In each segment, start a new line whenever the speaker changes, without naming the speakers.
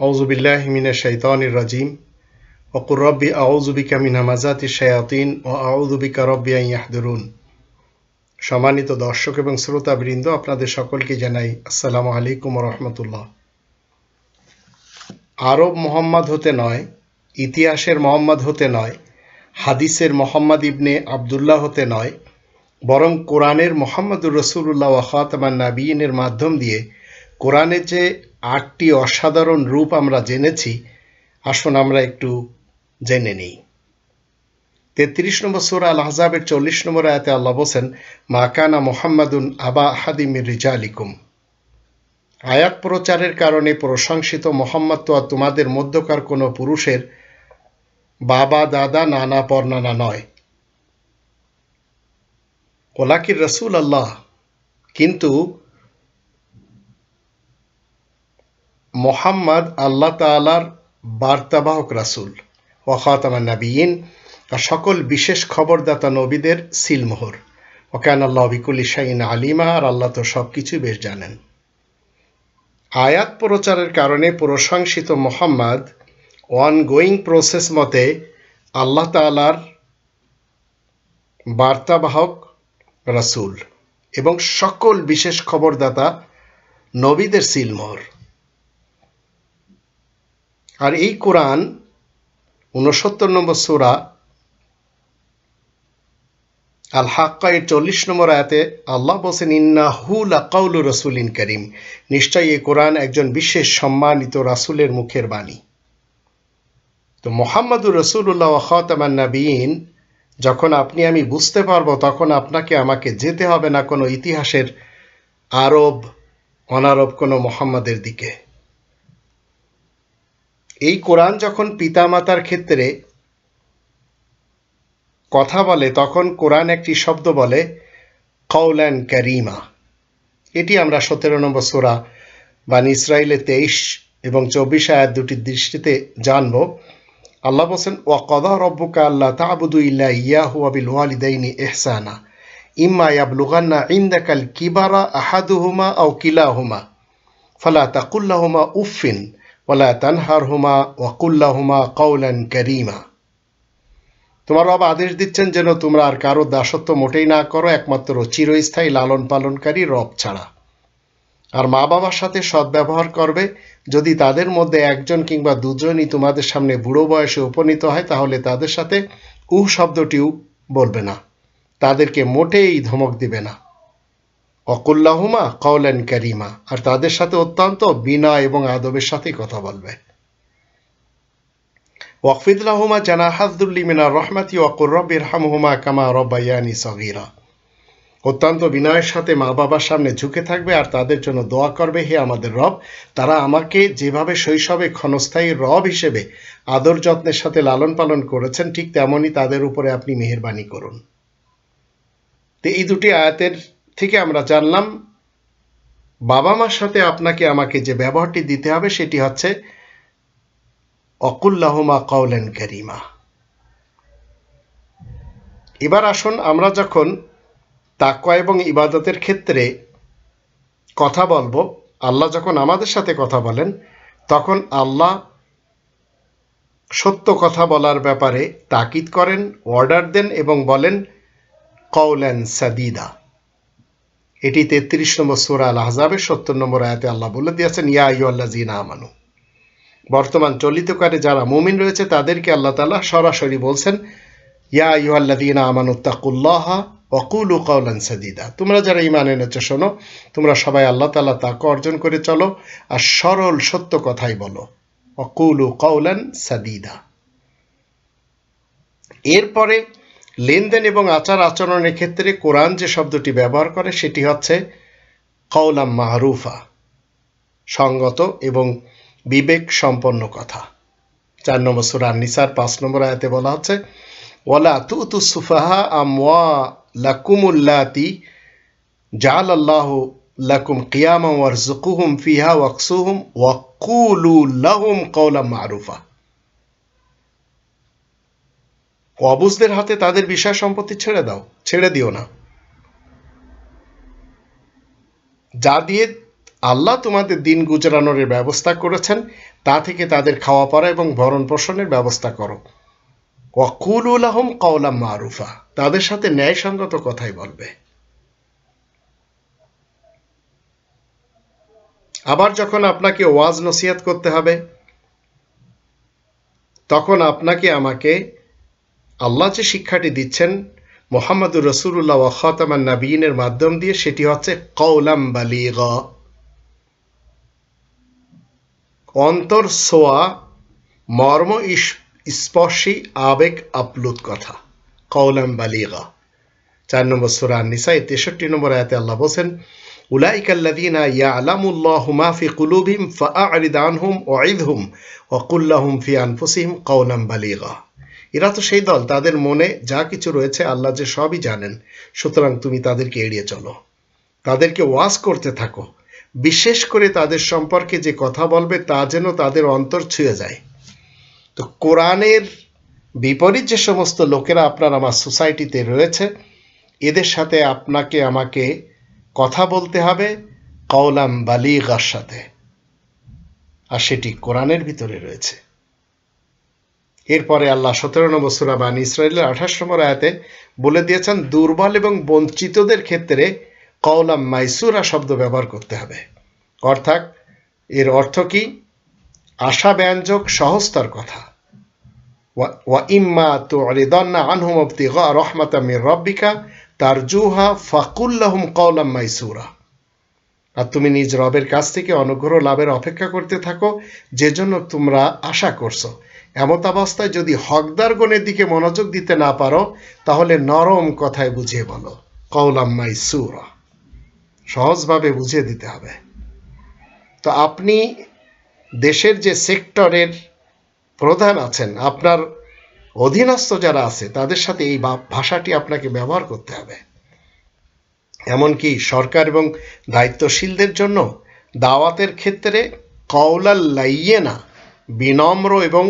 মিনা মিনা সম্মানিত দর্শক এবং শ্রোতাবৃন্দ, আপনাদের সকলকে জানাই আসসালামু আলাইকুম রহমতুল্লাহ। আরব মোহাম্মদ হতে নয়, ইতিহাসের মোহাম্মদ হতে নয়, হাদিসের মোহাম্মদ ইবনে আবদুল্লাহ হতে নয়, বরং কোরআনের মোহাম্মদুর রসুল্লাহ ওয়াখাতমান নাবিয়িনের মাধ্যম দিয়ে কোরআনের যে আটটি অসাধারণ রূপ আমরা জেনেছি। আসুন আমরা একটু জেনে নিই। তেত্রিশ নম্বর সুরা আল আহজাবের চল্লিশ নম্বর আয়াতে আল্লাহ বলছেন মাকানা মোহাম্মদুন আবা আহাদিমির রিজালিকুম। আয়াত প্রচারের কারণে প্রশংসিত মোহাম্মদ তো আর তোমাদের মধ্যকার কোনো পুরুষের বাবা, দাদা, নানা, পরনানা নয়। ওলাকির রসুল আল্লাহ কিন্তু মোহাম্মদ আল্লাহ তালার বার্তাবাহক রাসুল ওখাতামা নাবিয়িন, আর সকল বিশেষ খবরদাতা নবীদের সিলমোহর। ওকান আল্লাহ বিকুল ইসাইন আলিমা, আর আল্লাহ তো সব কিছুই বেশ জানেন। আয়াত প্রচারের কারণে প্রশংসিত মোহাম্মদ ওয়ান গোয়িং প্রসেস মতে আল্লাহ তালার বার্তাবাহক রাসুল এবং সকল বিশেষ খবরদাতা নবীদের সিলমোহর। আর এই কোরআন উনসত্তর নম্বর সুরা আল হাক্কা এর চল্লিশ নম্বর আয়াতে আল্লাহ বলছেন, ইন্না হুল আকাউল রসুলিন করিম। নিশ্চয়ই এই কোরআন একজন বিশেষ সম্মানিত রাসুলের মুখের বাণী। তো মোহাম্মদুর রসুল্লাহ খাতামান নবীন যখন আপনি আমি বুঝতে পারব, তখন আপনাকে আমাকে যেতে হবে না কোনো ইতিহাসের আরব, অনারব কোনো মোহাম্মদের দিকে। এই কোরআন যখন পিতামাতার ক্ষেত্রে কথা বলে, তখন কোরআন একটি শব্দ বলে কৌল্যান ক্যারিমা এটি আমরা সতেরো নম্বর সোরা বা ইসরায়েলের তেইশ এবং চব্বিশ আয়াত দুটির দৃষ্টিতে জানব। আল্লাহ বলছেন, ওয়াকদা রব্বুকা আল্লাহ তাবুদু ইল্লা ইয়াহু আবিল ওয়ালিদাইনি এহসানা ইম্মা ইয়াবলুগান্না ইন্দাকাল কিবারা আহাদুহুমা আও কিলাহুমা। ফালা তাকুল্লাহুমা উফিন তানহারহুমা ওয়াকুল্লাহুমা কৌলান তোমার বাবা আদেশ দিচ্ছেন যেন তোমরা আর কারও দাসত্ব মোটেই না করো, একমাত্র চিরস্থায়ী লালন পালনকারী রব ছাড়া। আর মা বাবার সাথে সদ্ব্যবহার করবে, যদি তাদের মধ্যে একজন কিংবা দুজনই তোমাদের সামনে বুড়ো বয়সে উপনীত হয়, তাহলে তাদের সাথে উহ শব্দটিও বলবে না। তাদেরকে মোটেই ধমক দিবে না। অকুল্লাহুমা কৌলেন ক্যারিমা আর তাদের সাথে অত্যন্ত বিনয় এবং আদবের সাথে কথা বলবে। ওয়াকফিদুল্লাহুমা জানা হাজদুল্লি মিনা রহমাতি ওয়াকুর রব্বির হামহুমা কামা রব্বাইয়ানি সগিরা। অত্যন্ত বিনয়ের সাথে মা বাবার সামনে ঝুঁকে থাকবে আর তাদের জন্য দোয়া করবে, হে আমাদের রব, তারা আমাকে যেভাবে শৈশবে ক্ষণস্থায়ী রব হিসেবে আদর যত্নের সাথে লালন পালন করেছেন, ঠিক তেমনই তাদের উপরে আপনি মেহরবানি করুন। তো এই দুটি আয়াতের থেকে আমরা জানলাম বাবা মার সাথে আপনাকে আমাকে যে ব্যবহারটি দিতে হবে সেটি হচ্ছে, অকুল্লাহমা কৌলেন করিমা। এবার আসুন আমরা যখন তাকুয়া এবং ইবাদতের ক্ষেত্রে কথা বলব, আল্লাহ যখন আমাদের সাথে কথা বলেন, তখন আল্লাহ সত্য কথা বলার ব্যাপারে তাকিদ করেন অর্ডার দেন এবং বলেন কৌলেন সাদিদা। এটি তেত্রিশ নম্বর সুরা আল আহজাবের সত্তর নম্বর আয়াতে আল্লাহ বলে দিয়েছেন, ইয়া ইউ আল্লাহ জিনা আমানু। বর্তমান চলিতকারে যারা মুমিন রয়েছে, তাদেরকে আল্লাহ তালা সরাসরি বলছেন, ইয়া ইউ আল্লাহ দিনা আমানু তাকুল্লাহ অকুল কৌলান সাদিদা। তোমরা যারা ইমান এনেছো, শোনো, তোমরা সবাই আল্লাহ তালা তাকে অর্জন করে চলো আর সরল সত্য কথাই বলো অকুল কৌলান সাদিদা। এরপরে লেনদেন এবং আচার আচরণের ক্ষেত্রে কোরআন যে শব্দটি ব্যবহার করে, সেটি হচ্ছে কৌলাম মাহরুফা, সঙ্গত এবং বিবেক সম্পন্ন কথা। চার নম্বর সুরান নিসার পাঁচ নম্বর আয়াতে বলা হচ্ছে, ওয়ালা তু তু সুফাহা আমওয়া লাকুমুল্লাতি জাল আল্লাহ লাকুম কিয়ামা ওয়ারজুকুহুম ফিহা ওয়াকসুহুম ওয়াকুলু লাহুম কৌলাম মারুফা অবুজদের হাতে তাদের বিষয় সম্পত্তি ছেড়ে দাও, ছেড়ে দিও না। যা দিয়ে আল্লাহ তোমাদের দিন গুজরানোর ব্যবস্থা করেছেন, তা থেকে তাদের খাওয়া পড়া এবং ভরণ পোষণের ব্যবস্থা করো। ওয়াকুল আহম কওলাম মারুফা, তাদের সাথে ন্যায়সঙ্গত কথাই বলবে। আবার যখন আপনাকে ওয়াজ নসিহাত করতে হবে, তখন আপনাকে আমাকে আল্লাহ যে শিক্ষাটি দিচ্ছেন মোহাম্মদুর রসুল্লাহ ওয়াখাতামান নাবিনের মাধ্যম দিয়ে সেটি হচ্ছে কৌলাম বালিগ অন্তর সোয়া মর্ম স্পর্শী আবেগ আপ্লুত কথা কৌলাম বালিগা চার নম্বর সুরা নিসাই তেষট্টি নম্বর আয়াতে আল্লাহ বলছেন أولئك الذين يعلم الله ما في قلوبهم فأعرض عنهم وعظهم وقل لهم في أنفسهم قولا بليغا এরা তো সেই দল, তাদের মনে যা কিছু রয়েছে আল্লাহ যে সবই জানেন। সুতরাং তুমি তাদেরকে এড়িয়ে চলো। তাদেরকে ওয়াজ করতে থাকো। বিশেষ করে তাদের সম্পর্কে যে কথা বলবে তা যেন তাদের অন্তর ছুঁয়ে যায়। তো কোরআনের বিপরীত যে সমস্ত লোকেরা আপনার আমার সোসাইটিতে রয়েছে, এদের সাথে আপনাকে আমাকে কথা বলতে হবে কওলাম বালিগার সাথে। আর সেটি কোরআনের ভিতরে রয়েছে। এরপরে আল্লাহ সতেরো নম্বর সুরা বান ইসরায়েলের আঠাশ নম্বর আয়াতে বলে দিয়েছেন, দুর্বল এবং বঞ্চিতদের ক্ষেত্রে কওলাম মাইসুরা শব্দ ব্যবহার করতে হবে। অর্থাৎ এর অর্থ কি? আশা ব্যঞ্জক সহস্তর কথা। ইম্মা তো রিদন্না আনহুম মির রব্বিকা তারজুহা ফাকুল্লাহুম কওলাম মাইসুরা। আর তুমি নিজ রবের কাছ থেকে অনুগ্রহ লাভের অপেক্ষা করতে থাকো যে জন্য তোমরা আশা করছ। এমত অবস্থায় যদি হকদার গণের দিকে মনোযোগ দিতে না পারো, তাহলে নরম কথায় বুঝিয়ে বলো কৌলাম মাইসুরা সহজভাবে বুঝিয়ে দিতে হবে। তো আপনি দেশের যে সেক্টরের প্রধান আছেন, আপনার অধীনস্থ যারা আছে, তাদের সাথে এই ভাষাটি আপনাকে ব্যবহার করতে হবে। এমনকি সরকার এবং দায়িত্বশীলদের জন্য দাওয়াতের ক্ষেত্রে কওলাল লাইয়েনা বিনম্র এবং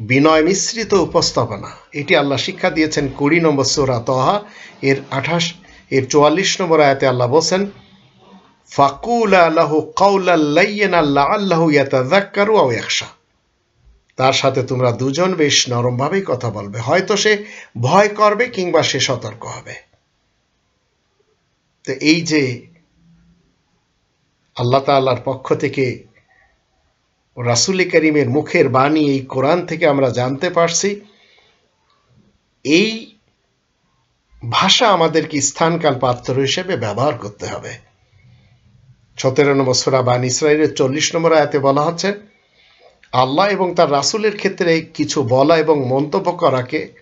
বিনয় মিশ্রিত উপস্থাপনা। এটি আল্লাহ শিক্ষা দিয়েছেন কুড়ি নম্বর সোরা তহা, এর আঠাশ, এর চুয়াল্লিশ নম্বর আয়াতে আল্লাহ বলছেন তার সাথে তোমরা দুজন বেশ নরমভাবেই কথা বলবে। হয়তো সে ভয় করবে কিংবা সে সতর্ক হবে। তো এই যে আল্লাহ তাল্লার পক্ষ থেকে রাসুল করিমের মুখের বাণী এই কোরআন থেকে আমরা জানতে পারছি। এই ভাষা আমাদেরকে স্থানকাল পাত্র হিসেবে ব্যবহার করতে হবে। সতেরো নম্বর সোরা বান ইসরায়েলের চল্লিশ নম্বর আয়াতে বলা হচ্ছে, আল্লাহ এবং তার রাসুলের ক্ষেত্রে কিছু বলা এবং মন্তব্য করাকে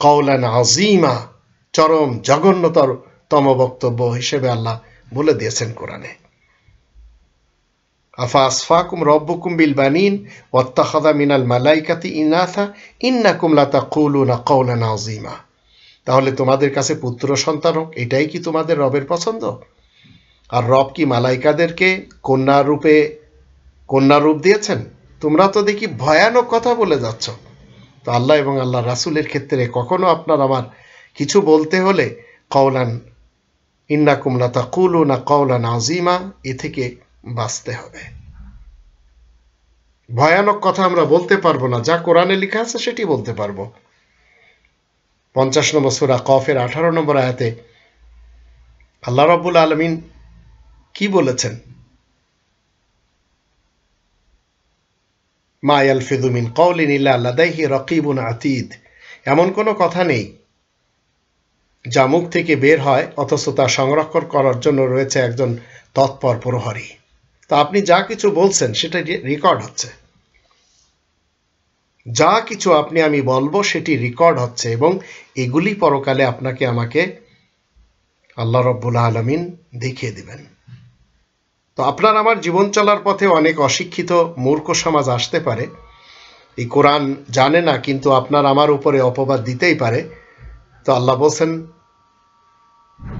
কওলান আজিমা চরম জঘন্যতর তম বক্তব্য হিসেবে আল্লাহ বলে দিয়েছেন কোরআনে। আফা আসফাকুম বিল বানিন ওয়াত্তাখাদা মিনাল মালাইকাতি ইনাথা ইন্নাকুম লাতা কৌলুনা কৌলান আজিমা তাহলে তোমাদের কাছে পুত্র সন্তান হোক, এটাই কি তোমাদের রবের পছন্দ? আর রব কি মালাইকাদেরকে কন্যা রূপে, কন্যা রূপ দিয়েছেন? তোমরা তো দেখি ভয়ানক কথা বলে যাচ্ছ। তো আল্লাহ এবং আল্লাহ রাসুলের ক্ষেত্রে কখনো আপনার আমার কিছু বলতে হলে কওলান ইন্না কুমলা তা কুলু না কওলান আজিমা এ থেকে বাঁচতে হবে। ভয়ানক কথা আমরা বলতে পারব না, যা কোরআনে লেখা আছে সেটি বলতে পারব। পঞ্চাশ নম্বর সুরা কফের আঠারো নম্বর আয়াতে আল্লাহ রব্বুল আলমিন কি বলেছেন? মা ইয়ালফিদু মিন কওলিন ইল্লা লাদাইহি রকিবুন আতীদ। এমন কোনো কথা নেই যা মুখ থেকে বের হয়, অথচ তা সংরক্ষণ করার জন্য রয়েছে একজন তৎপর প্রহরী। তা আপনি যা কিছু বলছেন সেটা রেকর্ড হচ্ছে। যা কিছু আপনি আমি বলব সেটি রেকর্ড হচ্ছে এবং এগুলি পরকালে আপনাকে আমাকে আল্লাহ রব্বুল আলমিন দেখিয়ে দিবেন। তো আপনার আমার জীবন চলার পথে অনেক অশিক্ষিত মূর্খ সমাজ আসতে পারে। এই কোরআন জানে না, কিন্তু আপনার আমার উপরে অপবাদ দিতেই পারে। তো আল্লাহ বলছেন,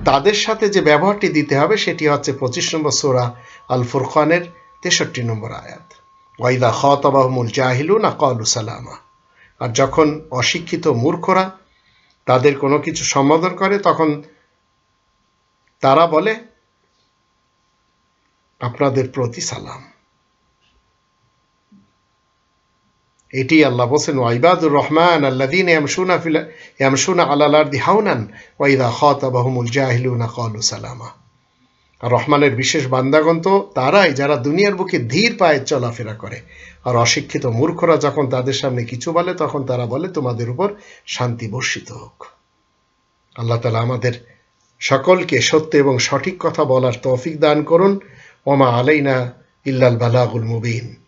তাদের সাথে যে ব্যবহারটি দিতে হবে সেটি হচ্ছে পঁচিশ নম্বর সোরা আল ফুরখানের তেষট্টি নম্বর আয়াত। ওয়াইদা খতবাহমুল জাহিলু না কলু সালামা। আর যখন অশিক্ষিত মূর্খরা তাদের কোনো কিছু সম্বোধন করে, তখন তারা বলে, আপনাদের প্রতি সালাম। এটি আল্লাহ বলছেন ওয়াইবাদুর রহমান আল্লাদিন ইয়ামশুনা ফিল, ইয়ামশুনা আলাল আরদি হাউনান ওয়াইদা খাতাবাহুমুল জাহিলুনা ক্বালু সালামা। আর রহমানের বিশেষ বান্দাগণ তো তারাই যারা দুনিয়ার বুকে ধীর পায়ে চলাফেরা করে। আর অশিক্ষিত মূর্খরা যখন তাদের সামনে কিছু বলে, তখন তারা বলে, তোমাদের উপর শান্তি বর্ষিত হোক। আল্লাহ তালা আমাদের সকলকে সত্য এবং সঠিক কথা বলার তৌফিক দান করুন। ওমা আলাইনা ইল্লাল বালাগুল মুবিন।